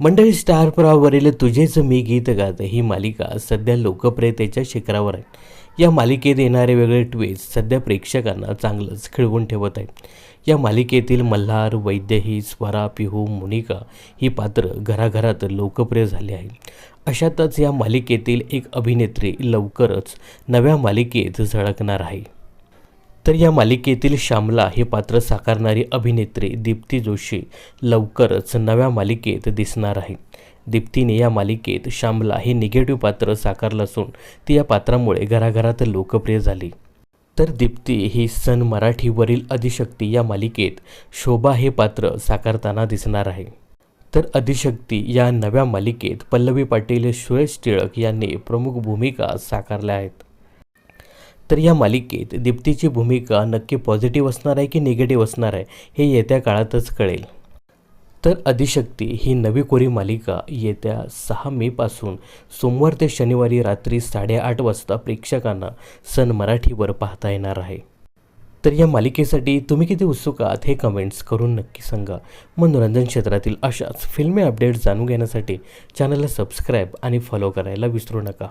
मंडळी स्टार तुझेच मी गीत गात ही मालिका सध्या लोकप्रियतेच्या शिखरावर आहे. या मालिकेत येणारे वेगळे ट्विस्ट सध्या प्रेक्षकांना चांगलंच खिळवून ठेवत आहेत. या मालिकेतील मल्हार वैद्यही स्वरा पिहू मुनिका ही पात्र घराघरात लोकप्रिय झाली आहे अशातच या मालिकेतील एक अभिनेत्री लवकरच नव्या मालिकेत झळकणार आहे. तर या मालिकेतील श्यामला हे पात्र साकारणारी अभिनेत्री दीप्ती जोशी लवकरच नव्या मालिकेत दिसणार आहे. दीप्तीने या मालिकेत श्यामला हे निगेटिव्ह पात्र साकारलं असून ती या पात्रामुळे घराघरात लोकप्रिय झाली. तर दीप्ती ही सन मराठीवरील अधिशक्ती या मालिकेत शोभा हे पात्र साकारताना दिसणार आहे. तर अधिशक्ती या नव्या मालिकेत पल्लवी पाटील सुरेश टिळक यांनी प्रमुख भूमिका साकारल्या आहेत. तर या मालिकेत दीप्तीची भूमिका नक्की पॉझिटिव्ह असणार आहे की निगेटिव्ह असणार आहे हे येत्या काळातच कळेल. तर अधिशक्ती ही नवी कोरी मालिका येत्या सहा मेपासून सोमवार ते शनिवारी रात्री साडेआठ वाजता प्रेक्षकांना सन मराठीवर पाहता येणार आहे. तर या मालिकेसाठी तुम्ही किती उत्सुक आहात हे कमेंट्स करून नक्की सांगा. मनोरंजन क्षेत्रातील अशाच फिल्मी अपडेट्स जाणून घेण्यासाठी चॅनलला सबस्क्राईब आणि फॉलो करायला विसरू नका.